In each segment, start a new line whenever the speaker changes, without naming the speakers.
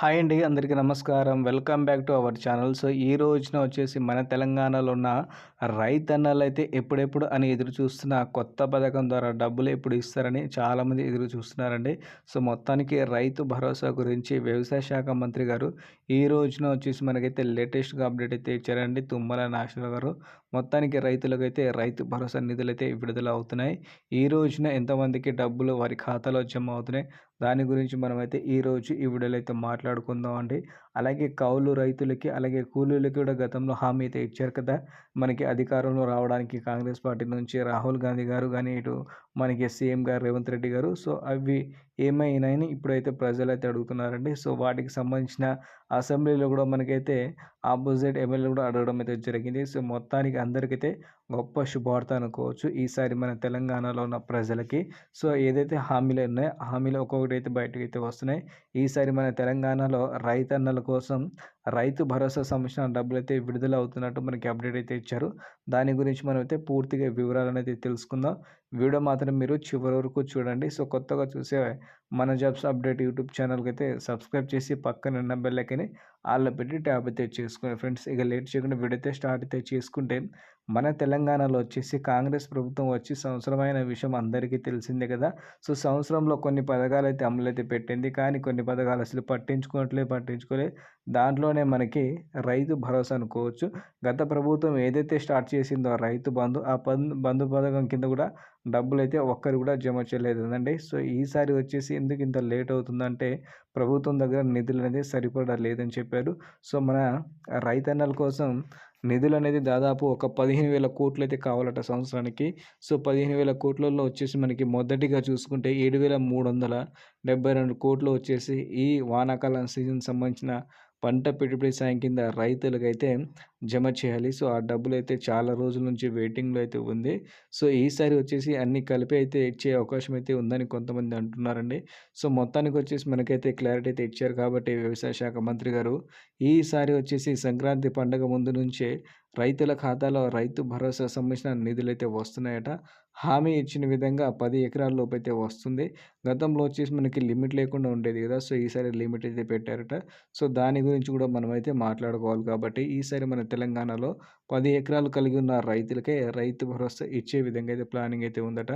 Hi అండి అందరికీ నమస్కారం. Welcome back to our channel. So ఈ రోజున వచ్చేసి మన తెలంగాణలో ఉన్న రైతన్నలు అయితే ఎప్పుడెప్పుడు అని ఎదురు చూస్తున్న కొత్త పథకం ద్వారా డబ్బులు ఎప్పుడు ఇస్తారని చాలామంది ఎదురు చూస్తున్నారండి. సో మొత్తానికి రైతు భరోసా గురించి వ్యవసాయ శాఖ మంత్రి గారు ఈ రోజున వచ్చేసి మనకైతే లేటెస్ట్గా అప్డేట్ అయితే ఇచ్చారండి. తుమ్మల నాశన గారు. మొత్తానికి రైతులకైతే రైతు భరోసా నిధులు అయితే విడుదల అవుతున్నాయి ఈ రోజున ఎంతమందికి డబ్బులు వారి ఖాతాలో జమ అవుతున్నాయి? దాని గురించి మనమైతే ఈరోజు ఈ వీడియోలో అయితే మాట్లాడుకుందాం అండి అలాగే కౌలు రైతులకి అలాగే కూలీలకి కూడా గతంలో హామీ అయితే ఇచ్చారు కదా. మనకి అధికారంలో రావడానికి కాంగ్రెస్ పార్టీ నుంచి రాహుల్ గాంధీ గారు కానీ ఇటు మనకి సీఎం గారు రేవంత్ రెడ్డి గారు. సో అవి ఏమైనాయని ఇప్పుడైతే ప్రజలు అయితే అడుగుతున్నారండి. సో వాటికి సంబంధించిన అసెంబ్లీలో కూడా మనకైతే ఆపోజిట్ ఎమ్మెల్యే కూడా అడగడం అయితే జరిగింది. సో మొత్తానికి అందరికైతే గొప్ప శుభవార్త అనుకోవచ్చు ఈసారి మన తెలంగాణలో ఉన్న ప్రజలకి. సో ఏదైతే హామీలు ఉన్నాయో హామీలు ఒక్కొక్కటి అయితే బయటకు అయితే వస్తున్నాయి. ఈసారి మన తెలంగాణలో రైతన్నల కోసం రైతు భరోసా సంబంధించిన డబ్బులు అయితే విడుదల అవుతున్నట్టు మనకి అప్డేట్ అయితే ఇచ్చారు. దాని గురించి మనం అయితే పూర్తిగా వివరాలు అనేది తెలుసుకుందాం. వీడియో మాత్రం మీరు చివరి వరకు చూడండి. సో కొత్తగా చూసే మన జాబ్స్ అప్డేట్ యూట్యూబ్ ఛానల్కి అయితే సబ్స్క్రైబ్ చేసి పక్కన ఉన్న బెల్లకని ఆళ్ళ పెట్టి ట్యాబ్ అయితే చేసుకోండి ఫ్రెండ్స్ ఇక లేట్ చేయకుండా వీడియో అయితే స్టార్ట్ అయితే చేసుకుంటే మన తెలంగాణలో వచ్చేసి కాంగ్రెస్ ప్రభుత్వం వచ్చి సంవత్సరమైన విషయం అందరికీ తెలిసిందే కదా. సో సంవత్సరంలో కొన్ని పథకాలు అయితే అమలు అయితే పెట్టింది. కానీ కొన్ని పథకాలు అసలు పట్టించుకోవట్లే పట్టించుకోలే. దాంట్లోనే మనకి రైతు భరోసా అనుకోవచ్చు. గత ప్రభుత్వం ఏదైతే స్టార్ట్ చేసిందో రైతు బంధు ఆ బంధు పథకం కింద కూడా డబ్బులు అయితే ఒక్కరు కూడా జమ చేయలేదు అండి సో ఈసారి వచ్చేసి ఎందుకు ఇంత లేట్ అవుతుందంటే ప్రభుత్వం దగ్గర నిధులు అనేది సరిపడా లేదని చెప్పారు. సో మన రైతన్నల కోసం నిధులు అనేది దాదాపు ఒక పదిహేను వేల కోట్లు అయితే కావాలట సంవత్సరానికి. సో పదిహేను వేల కోట్లలో వచ్చేసి మనకి మొదటిగా చూసుకుంటే ఏడు వేల మూడు వందల డెబ్బై రెండు కోట్లు వచ్చేసి ఈ వానాకాలం సీజన్ సంబంధించిన పంట పెట్టుబడి సాయం కింద రైతులకైతే జమ చేయాలి. సో ఆ డబ్బులు అయితే చాలా రోజుల నుంచి వెయిటింగ్లో అయితే ఉంది. సో ఈసారి వచ్చేసి అన్ని కలిపి అయితే ఇచ్చే అవకాశం అయితే ఉందని కొంతమంది అంటున్నారండి. సో మొత్తానికి వచ్చేసి మనకైతే క్లారిటీ అయితే ఇచ్చారు కాబట్టి వ్యవసాయ శాఖ మంత్రి గారు ఈసారి వచ్చేసి సంక్రాంతి పండుగ ముందు నుంచే రైతుల ఖాతాలో రైతు భరోసా సంబంధించిన నిధులు అయితే వస్తున్నాయట. హామీ ఇచ్చిన విధంగా పది ఎకరాల లోపు అయితే వస్తుంది. గతంలో వచ్చేసి మనకి లిమిట్ లేకుండా ఉండేది కదా సో ఈసారి లిమిట్ అయితే పెట్టారట. సో దాని గురించి కూడా మనమైతే మాట్లాడుకోవాలి కాబట్టి ఈసారి మన తెలంగాణలో పది ఎకరాలు కలిగి ఉన్న రైతులకే రైతు భరోసా ఇచ్చే విధంగా అయితే ప్లానింగ్ అయితే ఉందట.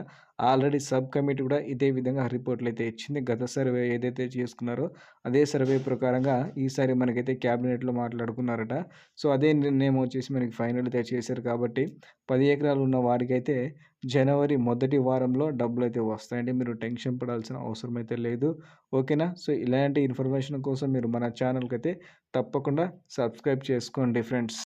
ఆల్రెడీ సబ్ కమిటీ కూడా ఇదే విధంగా రిపోర్ట్లు అయితే ఇచ్చింది. గత సర్వే ఏదైతే చేసుకున్నారో అదే సర్వే ప్రకారంగా ఈసారి మనకైతే క్యాబినెట్లో మాట్లాడుకున్నారట. సో అదే నిర్ణయం వచ్చేసి మనకి ఫైనల్ అయితే చేశారు కాబట్టి పది ఎకరాలు ఉన్న వాడికైతే జనవరి మొదటి వారంలో డబ్బులు అయితే వస్తాయండి. మీరు టెన్షన్ పడాల్సిన అవసరం అయితే లేదు. ఓకేనా? సో ఇలాంటి ఇన్ఫర్మేషన్ కోసం మీరు మన ఛానల్కి అయితే తప్పకుండా సబ్స్క్రైబ్ చేసుకోండి ఫ్రెండ్స్.